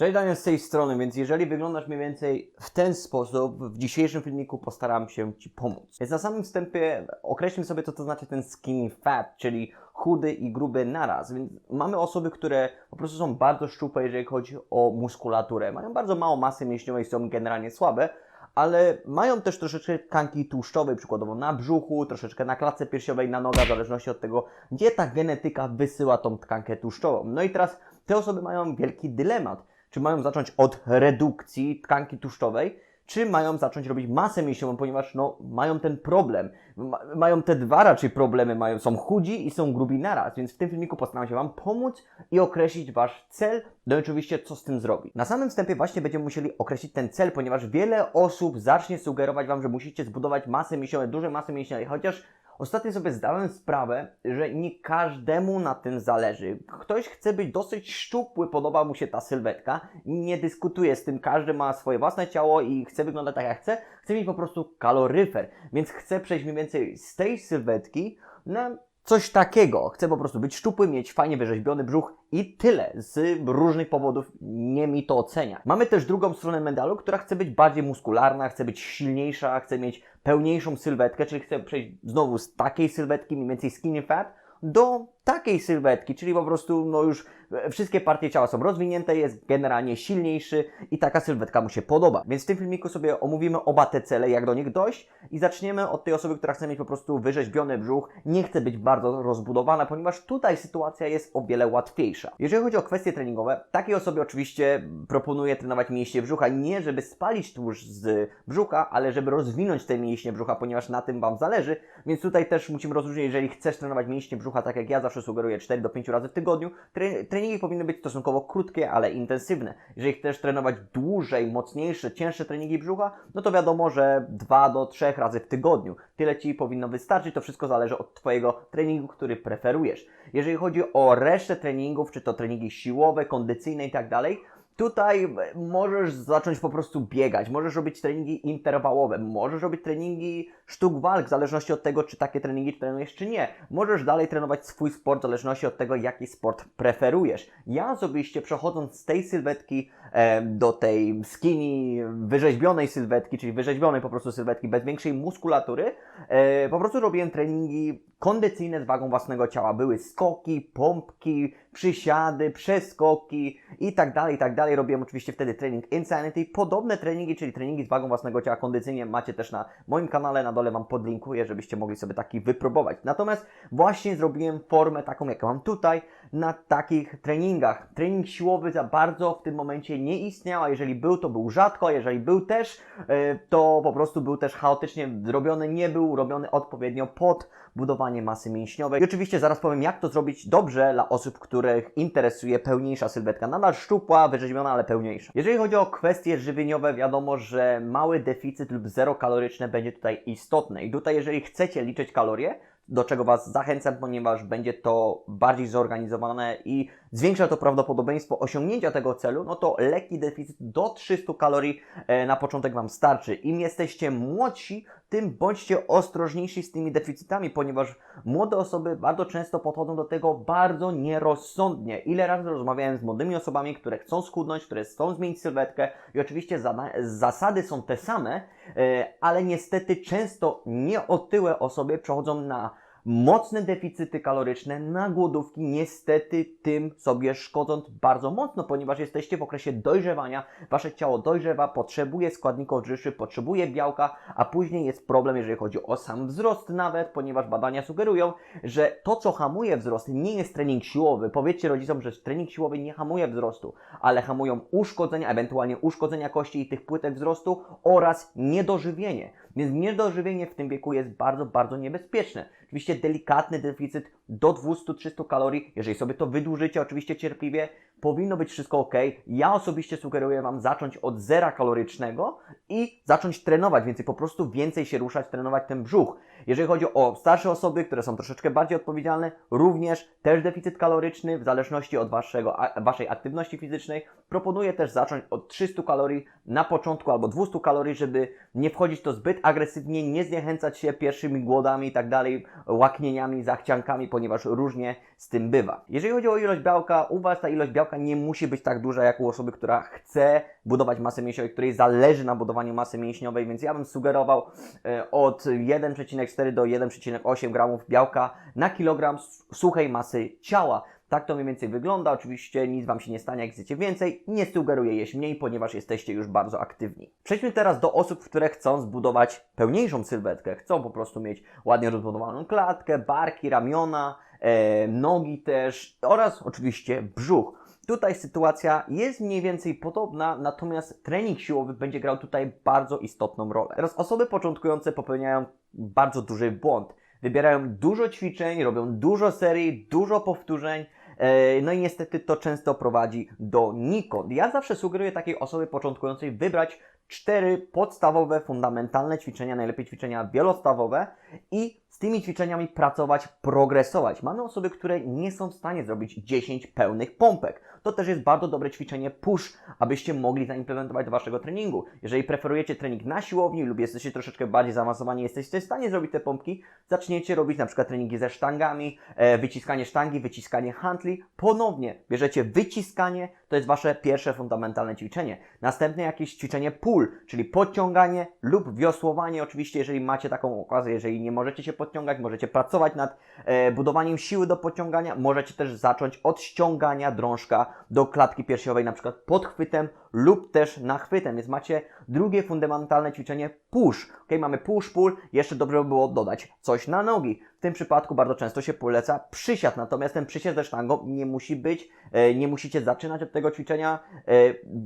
Cześć Daniel z tej strony, więc jeżeli wyglądasz mniej więcej w ten sposób, w dzisiejszym filmiku postaram się Ci pomóc. Więc na samym wstępie określmy sobie, co to znaczy ten skinny fat, czyli chudy i gruby naraz. Więc mamy osoby, które po prostu są bardzo szczupłe, jeżeli chodzi o muskulaturę. Mają bardzo mało masy mięśniowej, są generalnie słabe, ale mają też troszeczkę tkanki tłuszczowej, przykładowo na brzuchu, troszeczkę na klatce piersiowej, na nogach, w zależności od tego, gdzie ta genetyka wysyła tą tkankę tłuszczową. No i teraz te osoby mają wielki dylemat. Czy mają zacząć od redukcji tkanki tłuszczowej, czy mają zacząć robić masę mięśniową, ponieważ no, mają ten problem. Ma, mają te dwa raczej problemy, mają, są chudzi i są grubi naraz, więc w tym filmiku postaram się Wam pomóc i określić Wasz cel, no i oczywiście co z tym zrobić. Na samym wstępie właśnie będziemy musieli określić ten cel, ponieważ wiele osób zacznie sugerować Wam, że musicie zbudować masę mięśniową, duże masy mięśniowej, chociaż Ostatnio sobie zdałem sprawę, że nie każdemu na tym zależy. Ktoś chce być dosyć szczupły, podoba mu się ta sylwetka, nie dyskutuje z tym, każdy ma swoje własne ciało i chce wyglądać tak jak chce, chce mieć po prostu kaloryfer, więc chce przejść mniej więcej z tej sylwetki na coś takiego. Chcę po prostu być szczupły, mieć fajnie wyrzeźbiony brzuch i tyle. Z różnych powodów nie mi to ocenia. Mamy też drugą stronę medalu, która chce być bardziej muskularna, chce być silniejsza, chce mieć pełniejszą sylwetkę, czyli chce przejść znowu z takiej sylwetki, mniej więcej skinny fat, do takiej sylwetki, czyli po prostu no już wszystkie partie ciała są rozwinięte, jest generalnie silniejszy i taka sylwetka mu się podoba. Więc w tym filmiku sobie omówimy oba te cele, jak do nich dojść i zaczniemy od tej osoby, która chce mieć po prostu wyrzeźbiony brzuch, nie chce być bardzo rozbudowana, ponieważ tutaj sytuacja jest o wiele łatwiejsza. Jeżeli chodzi o kwestie treningowe, takiej osobie oczywiście proponuję trenować mięśnie brzucha, nie żeby spalić tłuszcz z brzucha, ale żeby rozwinąć te mięśnie brzucha, ponieważ na tym Wam zależy, więc tutaj też musimy rozróżnić, jeżeli chcesz trenować mięśnie brzucha, tak jak ja zawsze sugeruję 4 do 5 razy w tygodniu, tre treningi powinny być stosunkowo krótkie, ale intensywne. Jeżeli chcesz trenować dłużej, mocniejsze, cięższe treningi brzucha, no to wiadomo, że 2 do 3 razy w tygodniu. Tyle Ci powinno wystarczyć, to wszystko zależy od Twojego treningu, który preferujesz. Jeżeli chodzi o resztę treningów, czy to treningi siłowe, kondycyjne i tak Tutaj możesz zacząć po prostu biegać, możesz robić treningi interwałowe, możesz robić treningi sztuk walk, w zależności od tego, czy takie treningi trenujesz, czy nie. Możesz dalej trenować swój sport, w zależności od tego, jaki sport preferujesz. Ja osobiście przechodząc z tej sylwetki e, do tej skinny, wyrzeźbionej sylwetki, czyli wyrzeźbionej po prostu sylwetki bez większej muskulatury, e, po prostu robiłem treningi kondycyjne z wagą własnego ciała. Były skoki, pompki, przysiady, przeskoki i tak dalej, i tak dalej. Robiłem oczywiście wtedy trening Insanity. Podobne treningi, czyli treningi z wagą własnego ciała kondycyjnie macie też na moim kanale, na dole Wam podlinkuję, żebyście mogli sobie taki wypróbować. Natomiast właśnie zrobiłem formę taką, jaką mam tutaj, na takich treningach. Trening siłowy za bardzo w tym momencie nie istniał, a jeżeli był, to był rzadko, a jeżeli był też, e, to po prostu był też chaotycznie robiony, nie był robiony odpowiednio pod budowanie masy mięśniowej. I oczywiście zaraz powiem, jak to zrobić dobrze dla osób, których interesuje pełniejsza sylwetka. Nadal szczupła, wyrzeźbiona, ale pełniejsza. Jeżeli chodzi o kwestie żywieniowe, wiadomo, że mały deficyt lub zero kaloryczne będzie tutaj istotne. I tutaj, jeżeli chcecie liczyć kalorie, do czego Was zachęcam, ponieważ będzie to bardziej zorganizowane i zwiększa to prawdopodobieństwo osiągnięcia tego celu, no to lekki deficyt do 300 kalorii e, na początek Wam starczy. Im jesteście młodsi, tym bądźcie ostrożniejsi z tymi deficytami, ponieważ młode osoby bardzo często podchodzą do tego bardzo nierozsądnie. Ile razy rozmawiałem z młodymi osobami, które chcą schudnąć, które chcą zmienić sylwetkę i oczywiście zasady są te same, e, ale niestety często nieotyłe osoby przechodzą na mocne deficyty kaloryczne na głodówki, niestety tym sobie szkodząc bardzo mocno, ponieważ jesteście w okresie dojrzewania, wasze ciało dojrzewa, potrzebuje składników odżywczych, potrzebuje białka, a później jest problem, jeżeli chodzi o sam wzrost nawet, ponieważ badania sugerują, że to, co hamuje wzrost, nie jest trening siłowy. Powiedzcie rodzicom, że trening siłowy nie hamuje wzrostu, ale hamują uszkodzenia, ewentualnie uszkodzenia kości i tych płytek wzrostu oraz niedożywienie. Więc niedożywienie w tym wieku jest bardzo, bardzo niebezpieczne. Oczywiście delikatny deficyt do 200-300 kalorii, jeżeli sobie to wydłużycie oczywiście cierpliwie, powinno być wszystko ok. Ja osobiście sugeruję Wam zacząć od zera kalorycznego i zacząć trenować, więcej po prostu więcej się ruszać, trenować ten brzuch. Jeżeli chodzi o starsze osoby, które są troszeczkę bardziej odpowiedzialne, również też deficyt kaloryczny w zależności od waszego, waszej aktywności fizycznej. Proponuję też zacząć od 300 kalorii na początku albo 200 kalorii, żeby nie wchodzić to zbyt agresywnie, nie zniechęcać się pierwszymi głodami i tak dalej, łaknieniami, zachciankami, ponieważ różnie z tym bywa. Jeżeli chodzi o ilość białka, u Was ta ilość białka nie musi być tak duża jak u osoby, która chce budować masę mięśniową, której zależy na budowaniu masy mięśniowej, więc ja bym sugerował e, od 1,4 do 1,8 gramów białka na kilogram suchej masy ciała. Tak to mniej więcej wygląda. Oczywiście nic Wam się nie stanie, jak chcecie więcej. Nie sugeruję jeść mniej, ponieważ jesteście już bardzo aktywni. Przejdźmy teraz do osób, które chcą zbudować pełniejszą sylwetkę. Chcą po prostu mieć ładnie rozbudowaną klatkę, barki, ramiona, nogi też oraz oczywiście brzuch. Tutaj sytuacja jest mniej więcej podobna, natomiast trening siłowy będzie grał tutaj bardzo istotną rolę. Teraz osoby początkujące popełniają bardzo duży błąd. Wybierają dużo ćwiczeń, robią dużo serii, dużo powtórzeń, e, no i niestety to często prowadzi do nikąd. Ja zawsze sugeruję takiej osobie początkującej wybrać cztery podstawowe, fundamentalne ćwiczenia, najlepiej ćwiczenia wielostawowe i z tymi ćwiczeniami pracować, progresować. Mamy osoby, które nie są w stanie zrobić 10 pełnych pompek. To też jest bardzo dobre ćwiczenie push, abyście mogli zaimplementować do waszego treningu. Jeżeli preferujecie trening na siłowni lub jesteście troszeczkę bardziej zaawansowani, jesteście w stanie zrobić te pompki, zaczniecie robić na przykład treningi ze sztangami, e, wyciskanie sztangi, wyciskanie handli. Ponownie bierzecie wyciskanie, to jest wasze pierwsze fundamentalne ćwiczenie. Następne jakieś ćwiczenie pull, czyli podciąganie lub wiosłowanie. Oczywiście, jeżeli macie taką okazję, jeżeli nie możecie się podciągać, możecie pracować nad e, budowaniem siły do podciągania. Możecie też zacząć od ściągania drążka do klatki piersiowej, na przykład podchwytem lub też nachwytem. Więc macie drugie fundamentalne ćwiczenie push. Ok, mamy push, pull. Jeszcze dobrze by było dodać coś na nogi. W tym przypadku bardzo często się poleca przysiad, natomiast ten przysiad ze sztangą nie musi być, e, nie musicie zaczynać od tego ćwiczenia. E,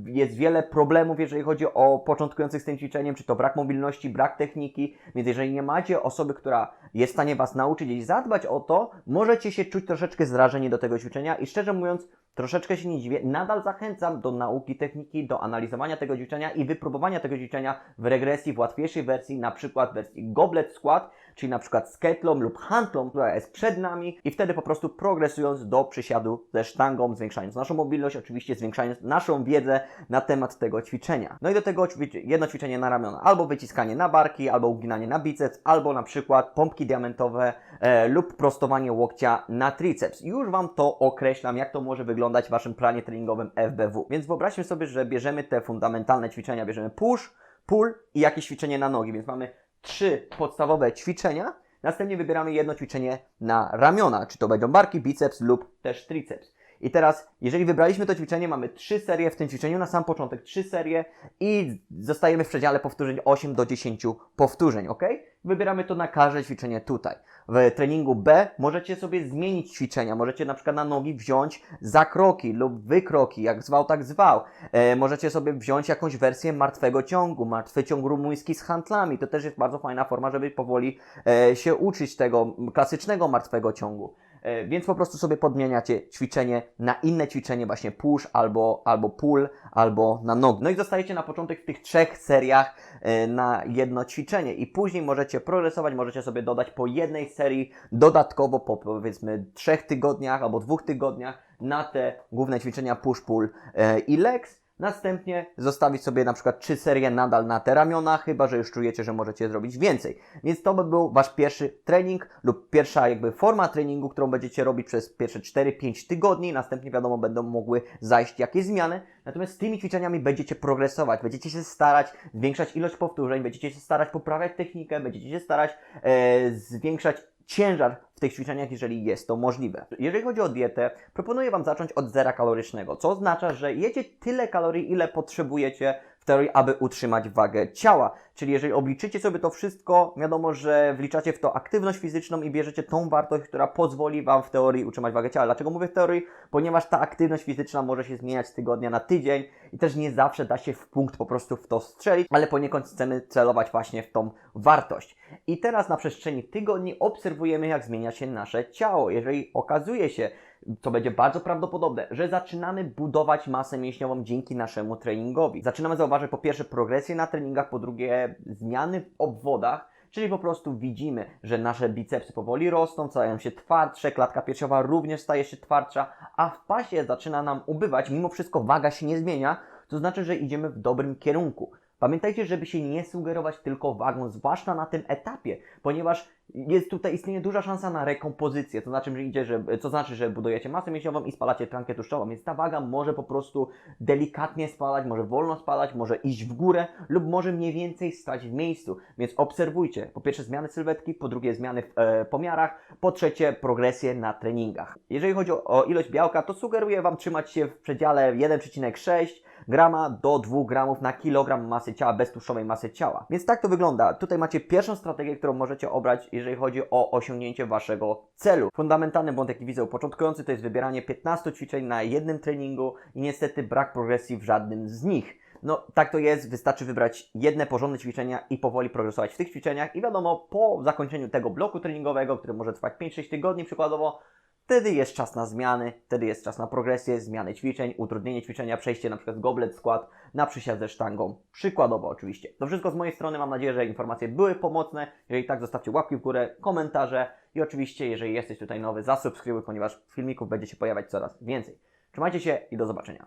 Jest wiele problemów, jeżeli chodzi o początkujących z tym ćwiczeniem, czy to brak mobilności, brak techniki, więc jeżeli nie macie osoby, która jest w stanie Was nauczyć i zadbać o to, możecie się czuć troszeczkę zrażeni do tego ćwiczenia i szczerze mówiąc, troszeczkę się nie dziwię. Nadal zachęcam do nauki techniki, do analizowania tego ćwiczenia i wypróbowania tego ćwiczenia w regresji, w łatwiejszej wersji, na przykład wersji goblet squat, czyli na przykład z ketlą lub hantlą, która jest przed nami i wtedy po prostu progresując do przysiadu ze sztangą, zwiększając naszą mobilność, oczywiście zwiększając naszą wiedzę na temat tego ćwiczenia. No i do tego jedno ćwiczenie na ramiona, albo wyciskanie na barki, albo uginanie na biceps, albo na przykład pompki diamentowe e, lub prostowanie łokcia na triceps. Już Wam to określam, jak to może wyglądać w Waszym planie treningowym FBW. Więc wyobraźmy sobie, że bierzemy te fundamentalne ćwiczenia, bierzemy push, pull i jakieś ćwiczenie na nogi, więc mamy trzy podstawowe ćwiczenia. Następnie wybieramy jedno ćwiczenie na ramiona, czy to będą barki, biceps lub też triceps. I teraz, jeżeli wybraliśmy to ćwiczenie, mamy trzy serie w tym ćwiczeniu, na sam początek trzy serie i zostajemy w przedziale powtórzeń 8 do 10 powtórzeń, ok? Wybieramy to na każde ćwiczenie tutaj. W treningu B możecie sobie zmienić ćwiczenia, możecie na przykład na nogi wziąć zakroki lub wykroki, jak zwał, tak zwał. E, możecie sobie wziąć jakąś wersję martwego ciągu, martwy ciąg rumuński z handlami. To też jest bardzo fajna forma, żeby powoli e, się uczyć tego klasycznego martwego ciągu. E, Więc po prostu sobie podmieniacie ćwiczenie na inne ćwiczenie, właśnie push albo, albo pull, albo na nogi. No i zostajecie na początek w tych trzech seriach e, na jedno ćwiczenie i później możecie progresować, możecie sobie dodać po jednej serii dodatkowo po powiedzmy trzech tygodniach albo dwóch tygodniach na te główne ćwiczenia push, pull e, i legs. Następnie zostawić sobie na przykład trzy serie nadal na te ramiona, chyba że już czujecie, że możecie zrobić więcej. Więc to by był Wasz pierwszy trening lub pierwsza jakby forma treningu, którą będziecie robić przez pierwsze 4-5 tygodni. Następnie wiadomo będą mogły zajść jakieś zmiany. Natomiast z tymi ćwiczeniami będziecie progresować, będziecie się starać zwiększać ilość powtórzeń, będziecie się starać poprawiać technikę, będziecie się starać e, zwiększać ciężar w tych ćwiczeniach, jeżeli jest to możliwe. Jeżeli chodzi o dietę, proponuję Wam zacząć od zera kalorycznego, co oznacza, że jecie tyle kalorii, ile potrzebujecie teorii, aby utrzymać wagę ciała. Czyli jeżeli obliczycie sobie to wszystko, wiadomo, że wliczacie w to aktywność fizyczną i bierzecie tą wartość, która pozwoli Wam w teorii utrzymać wagę ciała. Dlaczego mówię w teorii? Ponieważ ta aktywność fizyczna może się zmieniać z tygodnia na tydzień i też nie zawsze da się w punkt po prostu w to strzelić, ale poniekąd chcemy celować właśnie w tą wartość. I teraz na przestrzeni tygodni obserwujemy, jak zmienia się nasze ciało. Jeżeli okazuje się, to będzie bardzo prawdopodobne, że zaczynamy budować masę mięśniową dzięki naszemu treningowi. Zaczynamy zauważyć po pierwsze progresję na treningach, po drugie zmiany w obwodach, czyli po prostu widzimy, że nasze bicepsy powoli rosną, stają się twardsze, klatka piersiowa również staje się twardsza, a w pasie zaczyna nam ubywać, mimo wszystko waga się nie zmienia, to znaczy, że idziemy w dobrym kierunku. Pamiętajcie, żeby się nie sugerować tylko wagą, zwłaszcza na tym etapie, ponieważ jest tutaj istnieje duża szansa na rekompozycję, to znaczy, że idzie, że, to znaczy, że budujecie masę mięśniową i spalacie tkankę tłuszczową, więc ta waga może po prostu delikatnie spalać, może wolno spalać, może iść w górę lub może mniej więcej stać w miejscu, więc obserwujcie, po pierwsze zmiany sylwetki, po drugie zmiany w e, pomiarach, po trzecie progresję na treningach. Jeżeli chodzi o, o ilość białka, to sugeruję Wam trzymać się w przedziale 1,6 grama do 2 gramów na kilogram masy ciała, beztłuszczowej masy ciała. Więc tak to wygląda. Tutaj macie pierwszą strategię, którą możecie obrać, jeżeli chodzi o osiągnięcie Waszego celu. Fundamentalny błąd, jaki widzę u początkujący, to jest wybieranie 15 ćwiczeń na jednym treningu i niestety brak progresji w żadnym z nich. No, tak to jest, wystarczy wybrać jedne porządne ćwiczenia i powoli progresować w tych ćwiczeniach i wiadomo, po zakończeniu tego bloku treningowego, który może trwać 5-6 tygodni przykładowo, Wtedy jest czas na zmiany, wtedy jest czas na progresję, zmiany ćwiczeń, utrudnienie ćwiczenia, przejście na przykład goblet skład na przysiad ze sztangą. Przykładowo oczywiście. To wszystko z mojej strony. Mam nadzieję, że informacje były pomocne. Jeżeli tak, zostawcie łapki w górę, komentarze i oczywiście, jeżeli jesteś tutaj nowy, zasubskrybuj, ponieważ filmików będzie się pojawiać coraz więcej. Trzymajcie się i do zobaczenia.